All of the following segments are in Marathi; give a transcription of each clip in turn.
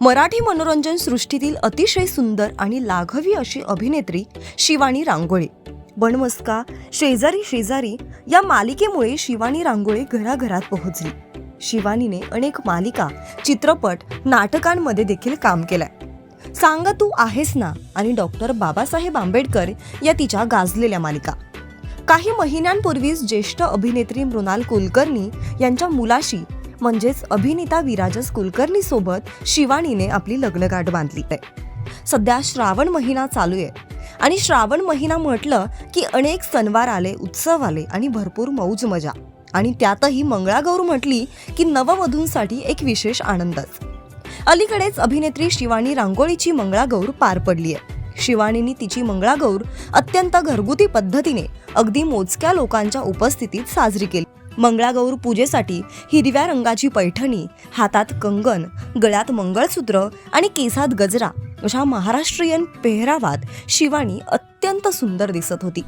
मराठी मनोरंजन सृष्टीतील अतिशय सुंदर आणि लाघवी अशी अभिनेत्री शिवानी रांगोळे. बनमस्का शेजारी शेजारी या मालिकेमुळे शिवानी रांगोळे घराघरात पोहोचली. शिवानीने अनेक मालिका चित्रपट नाटकांमध्ये देखील काम केलंय. सांगा तू आहेस ना आणि डॉक्टर बाबासाहेब आंबेडकर या तिच्या गाजलेल्या मालिका. काही महिन्यांपूर्वीच ज्येष्ठ अभिनेत्री मृणाल कुलकर्णी यांच्या मुलाशी म्हणजेच अभिनेता विराजस कुलकर्णी सोबत शिवानीने आपली लग्नगाठ बांधली आहे. सध्या श्रावण महिना चालू आहे आणि श्रावण महिना म्हटलं की अनेक सणवार आले उत्सव आले आणि भरपूर मौज मजा. आणि त्यातही मंगळागौर म्हटली की नववधूंसाठी एक विशेष आनंदच. अलीकडेच अभिनेत्री शिवानी रांगोळीची मंगळागौर पार पडली आहे. शिवानीने तिची मंगळागौर अत्यंत घरगुती पद्धतीने अगदी मोजक्या लोकांच्या उपस्थितीत साजरी केली. मंगळागौर पूजेसाठी हिरव्या रंगाची पैठणी हातात कंगन गळ्यात मंगळसूत्र आणि केसात गजरा अशा महाराष्ट्रीयन पेहरावात शिवानी अत्यंत सुंदर दिसत होती.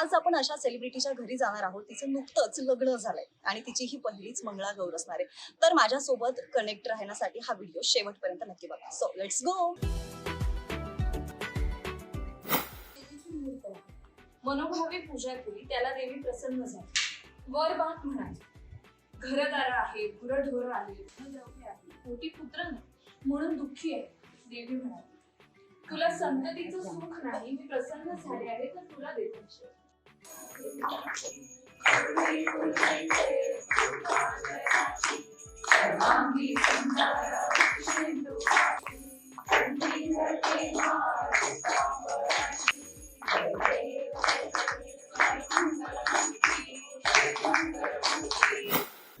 आज आपण अशा सेलिब्रिटीच्या घरी जाणार आहोत. तिचं नुकतंच लग्न झालंय आणि तिची ही पहिलीच मंगळागौर असणार आहे. तर माझ्यासोबत कनेक्ट राहण्यासाठी हा व्हिडिओ शेवटपर्यंत नक्की बघा. सो लेट्स गो मनोभावी पूजा केली त्याला देवी प्रसन्न झाली. वर बात म्हणाली घरदार आहे गुरढोर आहे धनद्रव्य आहे पोटी पुत्र नाही म्हणून दुःखी आहे देवी म्हणाली. तुला संततीचं सुख नाही मी प्रसन्न झाले आहे तर तुला देते.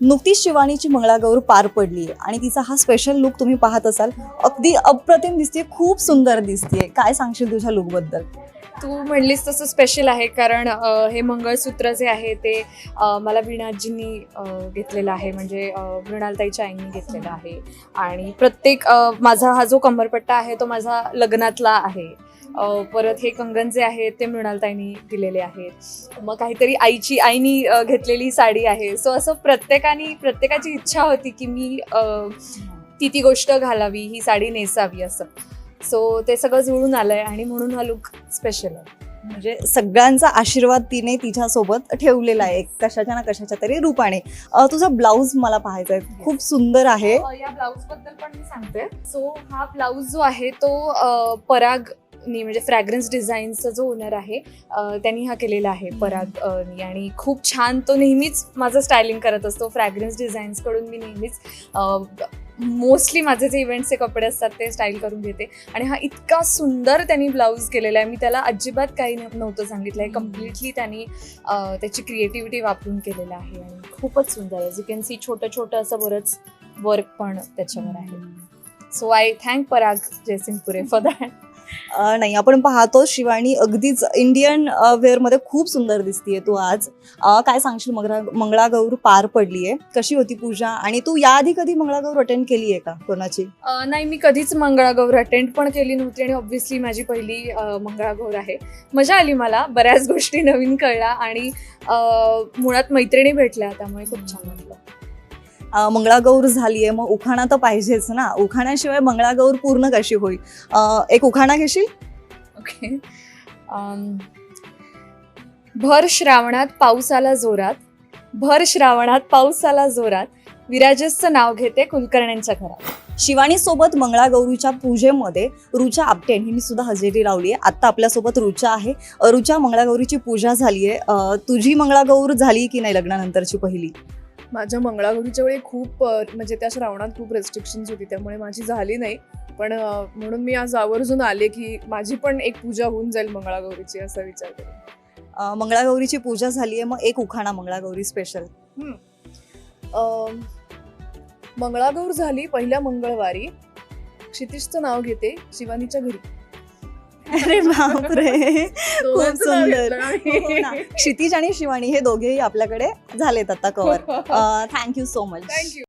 नुकतीच शिवानीची मंगळागौर पार पडली आणि तिचा हा स्पेशल लुक तुम्ही पाहत असाल अगदी अप्रतिम दिसते खूप सुंदर दिसते काय सांगशील तुझ्या लुकबद्दल? तू म्हणलीस तसं स्पेशल आहे कारण हे मंगळसूत्र जे आहे ते मला वीणाजींनी घेतलेलं आहे. म्हणजे मृणालताईच्या आईंनी घेतलेलं आहे. आणि प्रत्येक माझा हा जो कमरपट्टा आहे तो माझा लग्नातला आहे. परत हे कंगन जे आहे ते मृणालताईंनी दिलेले आहेत. मग काहीतरी आईची आईनी घेतलेली साडी आहे. सो असं प्रत्येकाने प्रत्येकाची इच्छा होती की मी ती ती गोष्ट घालावी ही साडी नेसावी असं. सो ते सगळं जुळून आलंय आणि म्हणून हा लुक स्पेशल आहे. म्हणजे सगळ्यांचा आशीर्वाद तिने तिच्या सोबत ठेवलेला आहे कशाच्या ना कशाच्या तरी रूपाने. तुझा ब्लाऊज मला पाहायचा आहे. खूप सुंदर आहे. या ब्लाऊजबद्दल पण मी सांगते. सो हा ब्लाऊज जो आहे तो पराग नी म्हणजे फ्रॅग्रन्स डिझाईनचा जो ओनर आहे त्यांनी हा केलेला आहे पराग आणि खूप छान तो नेहमीच माझं स्टायलिंग करत असतो. फ्रॅग्रन्स डिझाईन्सकडून मी नेहमीच मोस्टली माझे जे इव्हेंट्सचे कपडे असतात ते स्टाईल करून घेते. आणि हा इतका सुंदर त्यांनी ब्लाऊज केलेला आहे. मी त्याला अजिबात काही नव्ह- नव्हतं सांगितलं आहे कम्प्लिटली त्यांनी त्याची क्रिएटिव्हिटी वापरून केलेलं आहे. आणि खूपच सुंदर आहे. यू कॅन सी छोटं छोटं असं बरंच वर्क पण त्याच्यावर आहे. So I thank Parag Jaysingpure for that नाही आपण पाहतो शिवानी अगदीच इंडियन वेअरमध्ये खूप सुंदर दिसतीये तू आज. काय सांगशील? मंगळा मंगळागौर पार पडलीये. कशी होती पूजा? आणि तू याआधी कधी मंगळागौर अटेंड केली आहे का कोणाची? नाही मी कधीच मंगळागौर अटेंड पण केली नव्हती आणि ऑब्व्हियसली माझी पहिली मंगळागौर आहे. मजा आली मला. बऱ्याच गोष्टी नवीन कळल्या आणि मुळात मैत्रिणी भेटल्या त्यामुळे खूप छान वाटलं. मंगळागौर झालीये मग उखाणा तर पाहिजेच ना. उखाण्याशिवाय मंगळागौर पूर्ण कशी होईल? एक उखाणा घेशील? ओके भर श्रावणात पाऊस आला जोरात. भर श्रावणात पाऊस आला जोरात. विराजसचं नाव घेते कुलकर्ण्यांच्या घरात. शिवानी सोबत मंगळागौरीच्या पूजेमध्ये रुचा आपटेन. हिने सुद्धा हजेरी लावली आहे आता आपल्यासोबत रुचा आहे. रुचा मंगळागौरीची पूजा झाली आहे तुझी मंगळागौर झाली की नाही लग्नानंतरची पहिली? माझ्या मंगळागौरीच्या वेळी खूप म्हणजे त्या श्रावणात खूप रेस्ट्रिक्शन्स होती त्यामुळे माझी झाली नाही. पण म्हणून मी आज आवर्जून आले की माझी पण एक पूजा होऊन जाईल मंगळागौरीची असा विचार करून. मंगळागौरीची पूजा झाली आहे मग एक उखाणा मंगळागौरी स्पेशल मंगळागौर झाली पहिल्या मंगळवारी. क्षितिशचं नाव घेते शिवानीच्या घरी. अरे बापरे. खूप सुंदर. हो ना. क्षितिज आणि शिवानी हे दोघेही आपल्याकडे झालेत आता cover thank you so much thank you